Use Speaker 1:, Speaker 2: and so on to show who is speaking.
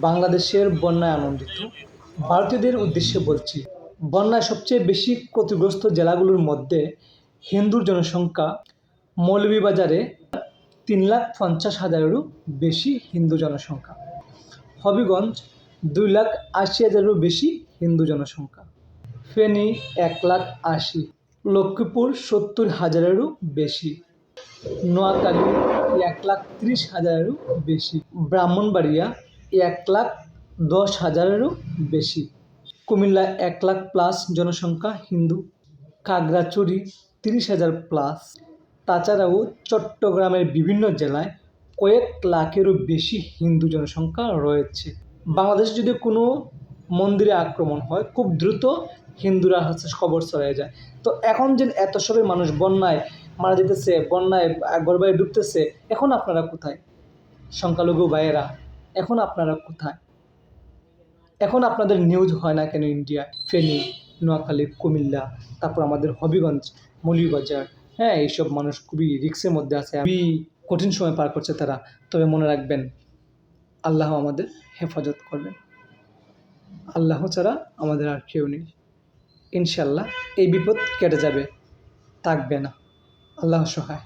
Speaker 1: বাংলাদেশের বন্যায় আনন্দিত। ভারতীয়দের উদ্দেশ্যে বলছি, বন্যায় সবচেয়ে বেশি ক্ষতিগ্রস্ত জেলাগুলোর মধ্যে হিন্দুর জনসংখ্যা মৌলভীবাজারে তিন লাখ পঞ্চাশ হাজারেরও বেশি হিন্দু জনসংখ্যা। হবিগঞ্জ দুই লাখ আশি হাজারেরও বেশি হিন্দু জনসংখ্যা। ফেনী এক লাখ আশি। লক্ষ্মীপুর সত্তর হাজারেরও বেশি। নোয়াখালী এক লাখ ত্রিশ হাজারেরও বেশি। ব্রাহ্মণবাড়িয়া এক লাখ দশ হাজারেরও বেশি। কুমিল্লা এক লাখ প্লাস জনসংখ্যা হিন্দু। খাগড়াছড়ি তিরিশ হাজার প্লাস। তাছাড়াও চট্টগ্রামের বিভিন্ন জেলায় কয়েক লাখেরও বেশি হিন্দু জনসংখ্যা রয়েছে। বাংলাদেশে যদি কোনো মন্দিরে আক্রমণ হয়, খুব দ্রুত হিন্দুরা হচ্ছে খবর ছড়িয়ে যায়। তো এখন যে এত সবে মানুষ বন্যায় মারা যেতেছে, বন্যায় গড়বাড়ি ডুবতেছে, এখন আপনারা কোথায়? সংখ্যালঘু ভাইয়েরা। এখন আপনারা কোথায়? এখন আপনাদের নিউজ হয় না কেন ইন্ডিয়া ফেনী, নোয়াখালী, কুমিল্লা, তারপর আমাদের হবিগঞ্জ, মৌলভীবাজার হ্যাঁ এইসব মানুষ খুবই রিক্সের মধ্যে আছে। খুবই কঠিন সময় পার করছে তারা। তবে মনে রাখবেন, আল্লাহ আমাদের হেফাজত করবেন। আল্লাহ ছাড়া আমাদের আর কেউ নেই। ইনশাল্লাহ এই বিপদ কেটে যাবে, থাকবে না। আল্লাহ সহায়।